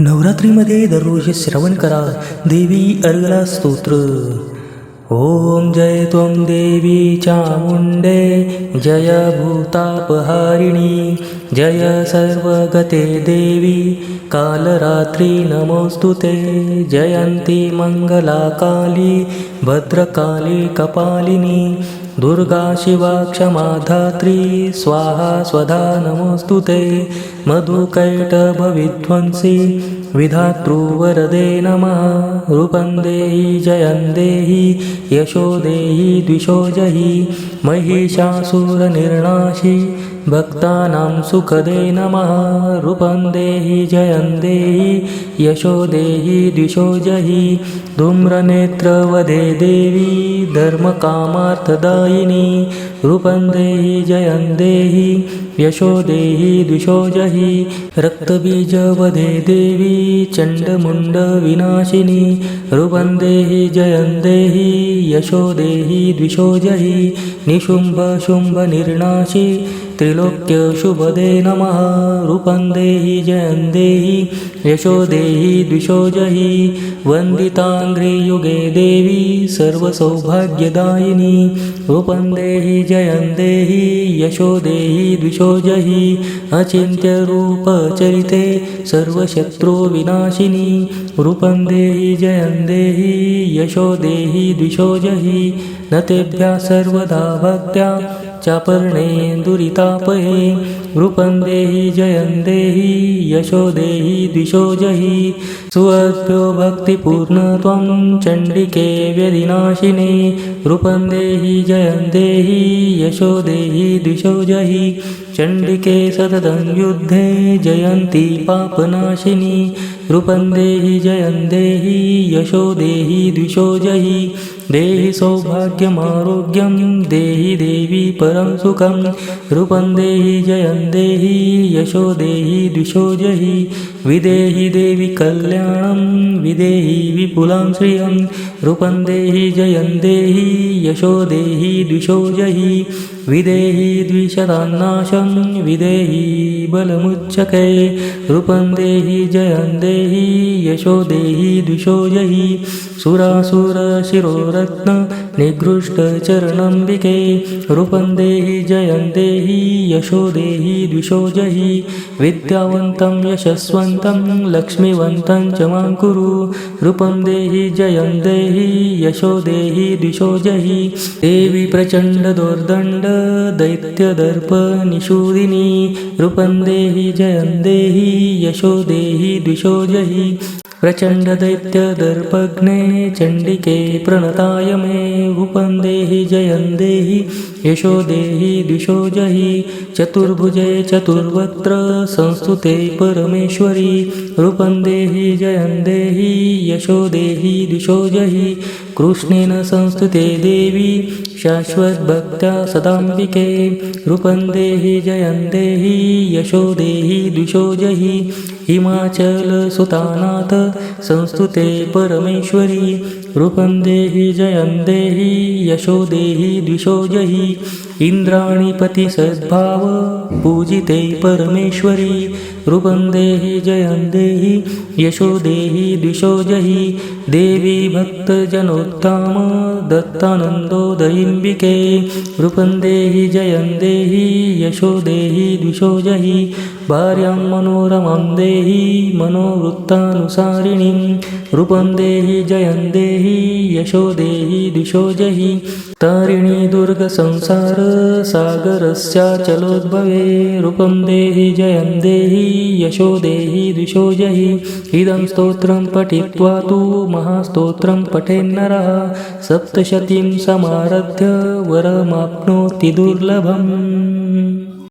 नवरात्रीमध्ये दररोज श्रवण करा. देवी अर्गला स्तोत्र. ॐ जय त्वं देवी चामुण्डे. जय भूतापहारिणी. जय सर्वगते देवी. कालरात्रि नमोऽस्तु ते. जयन्ती मङ्गलाकाली भद्रकाली कपालिनी. दुर्गा शिवा क्षमा धात्री स्वाहा स्वधा नमोऽस्तु ते। मधुकैटभविध्वंसी विधातृवरदे नमः। रूपं देहि जयं देहि यशो देहि द्विषो जहि। महिषासुरनिर्णाशि भक्तानां सुखदे नमः। रूपं देहि जयं देहि यशो देहि द्विषो जहि। धूम्रनेत्रवदे देवी धर्मकामार्थदायिनी। रूपं देहि जयं देहि यशो देहि द्विषो जहि। रक्तबीजवदे देवी चण्डमुण्डविनाशिनी। रूपं देहि जयं देहि यशो देहि द्विषो जहि निशुम्भशुम्भनिर्णाशि त्रिलोक्यशुभदे नमः। रूपं देहि जयं देहि यशो देहि द्विषो वन्दिताङ्घ्रियुगे देवी सर्वसौभाग्यदायिनी। रूपं देहि जयं देहि यशो देहि द्विषो अचिन्त्यरूपचरिते सर्वशत्रुविनाशिनी रूपं देहि जयं देहि यशो देहि द्विषो न तेभ्यः सर्वदा भक्त्या चापर्णे दुरितापये रूपं देहि जयं देहि यशो देहि द्विषो जहि। सुवद्भ्यो भक्तिपूर्णत्वं चण्डिके व्यधिनाशिने रूपं देहि जयं देहि यशो देहि द्विषो जहि। चण्डिके सततं युद्धे जयन्ती पापनाशिनी रूपं देहि जयं देहि यशो देहि द्विषो जहि देहि सौभाग्यमारोग्यं देहि देवी परं सुखं। रूपं देहि जयं देहि यशो देहि द्विषो जहि। विदेहि देवि कल्याणं विदेहि विपुलां श्रियं। रूपं देहि जयं देहि यशो देहि द्विषो जहि विदेहि द्विशतान्नाशं विदेहि बलमुच्चके। रूपं देहि जयं देहि यशो देहि द्विषो जहि। सुरासुरशिरोरत्न निगृष्टचरणम्बिके रूपं देहि जयं देहि यशो देहि द्विषो जहि। विद्यावन्तं यशस्वन्तं लक्ष्मीवन्तं च मां कुरु। रूपं देहि जयं देहि यशो देहि द्विषो जहि। देवी प्रचण्डदोर्दण्ड दैत्यदर्पनिषूदिनी। रूपं देहि जयं देहि यशो देहि द्विषो जहि प्रचण्डदैत्यदर्पघ्ने चण्डिके प्रणताय मे रूपं देहि जयं देहि यशो देहि द्विषो जहि चतुर्भुजे चतुर्वक्त्र संस्तुते परमेश्वरी देहि जयं देहि यशो देहि द्विषो जहि कृष्णेन संस्तुते देवी शाश्वतभक्त्या सदाम्बिके। रूपं देहि जयं देहि यशो देहि द्विषो जहि। हिमाचलसुतानाथ संस्तुते परमेश्वरी। रूपं देहि जयं देहि यशो देहि द्विषो जहि। इन्द्राणिपतिसद्भाव पूजिते परमेश्वरी। रूपं देहि जयं देहि यशो देहि द्विषो जहि। देवी भक्तजनोत्ताम दत्तानन्दोदयिम्बिके रूपं देहि जयं देहि यशो देहि द्विषो जहि। भार्यां मनोरमं देहि मनोवृत्तानुसारिणीं। रूपं देहि जयं देहि यशो देहि दिशो जहि। तारिणी दुर्गसंसारसागरस्याचलोद्भवे रूपं देहि जयं देहि यशो देहि दिशो जहि। इदं स्तोत्रं पठित्वा तु महास्तोत्रं पठेन्नरः सप्तशतीं समारभ्य वरमाप्नोति दुर्लभम्।